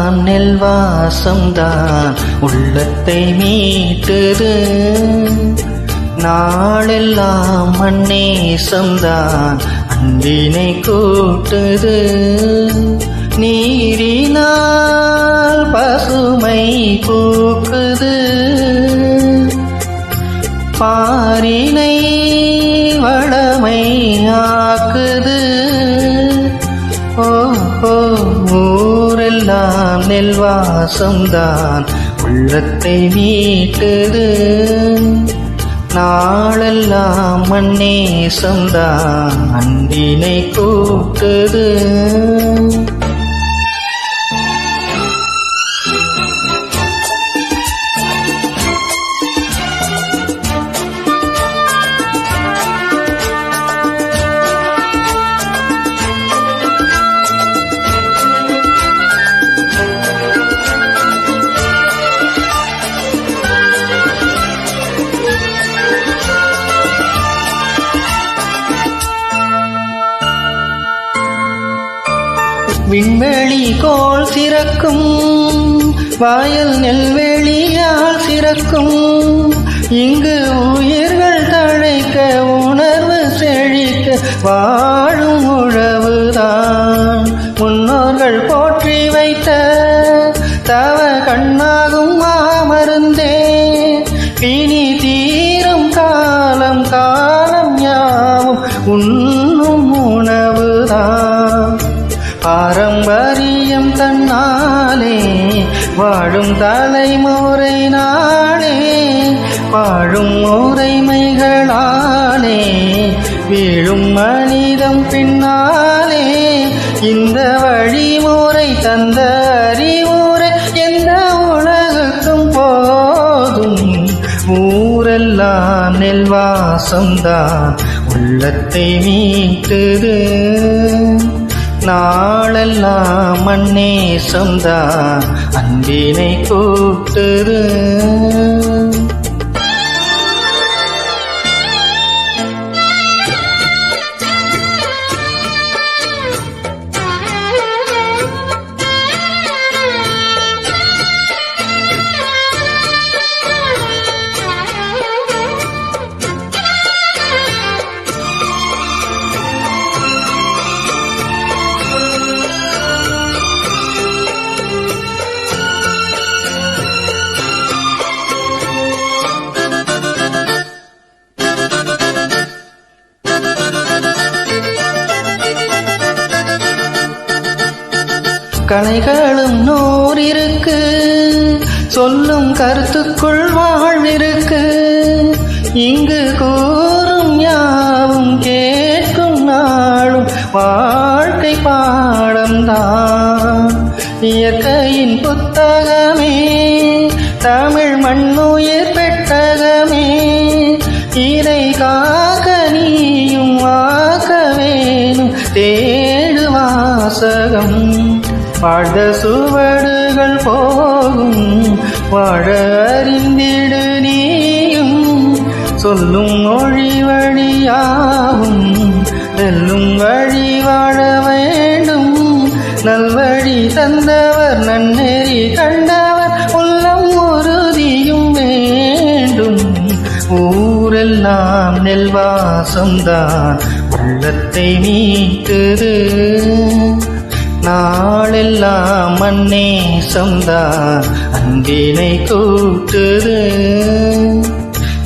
வாசம்தான். உள்ளத்தை மீட்டுது. நாளெல்லாம் மண்ணேசம்தான். அன்பினை கூட்டுது. நீரினால் பசுமை பூக்குது. பாரினை வளமை ஆக்குது. நெல் வாசம்தான் உள்ளத்தை மீட்டுது. நாளெல்லாம் மண்ணேசம்தான் அன்பினை கூட்டுது. விண்வெளி கோள் சிறக்கும் வாயல் நெல்வெளியால் சிறக்கும் இங்கு உயிர்கள் தழைக்க உணர்வு செழிக்க வாழும் உழவுதான். முன்னோர்கள் போற்றி வைத்த தவ கண்ணாக வாழும் தலைமுறை நானே வாழும் முறைமைகளானே வீழும் மனிதம் பின்னாலே இந்த வழிமுறை தந்த அறிவுரை எந்த உலகுக்கும் போதும். ஊரெல்லாம் நெல்வாசம்தான் உள்ளத்தை மீட்டுது. நாளெல்லாம் மண்ணே சொந்தா அன்பினை கூட்டுரு கலைகளும் நூறிருக்கு. சொல்லும் கருத்துக்குள் வாழ்விருக்கு இங்கு கூறும் யாவும் கேட்கும் நாளும் வாழ்க்கை பாடம்தான். இயற்கையின் புத்தகமே தமிழ் மண்ணுயிர் பெட்டகமே. இதை காக்க நீயும் வாக்க வேணும் தேடு வாசகம். வாழ்ந்த சுவடுகள் போகும் வாழ அறிந்திடு நீயும். சொல்லும் மொழி வழியாகும் வெல்லும் வழி வாழ வேண்டும். நல்வழி தந்தவர் நன்னெறி கண்டவர் உள்ளம் உறுதியும் வேண்டும். ஊரெல்லாம் நெல்வாசம்தான் உள்ளத்தை மீட்டுது. நாளெல்லாம் மண்ணே சொந்தான் அன்பினை கூட்டுது.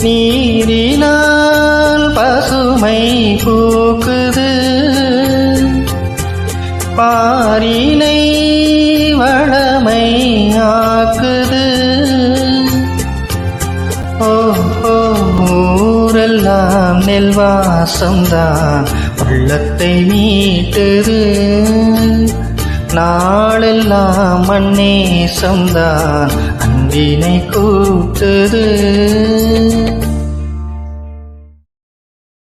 நீரினால் பசுமை பூக்குது. பாரினை வளமை ஆக்குது. ஓ ஓ ஊரெல்லாம் நெல்வாசம்தான் உள்ளத்தை மீட்டது. நாளெல்லாம் மண்ணே சொந்தான் அன்பினை கூட்டது.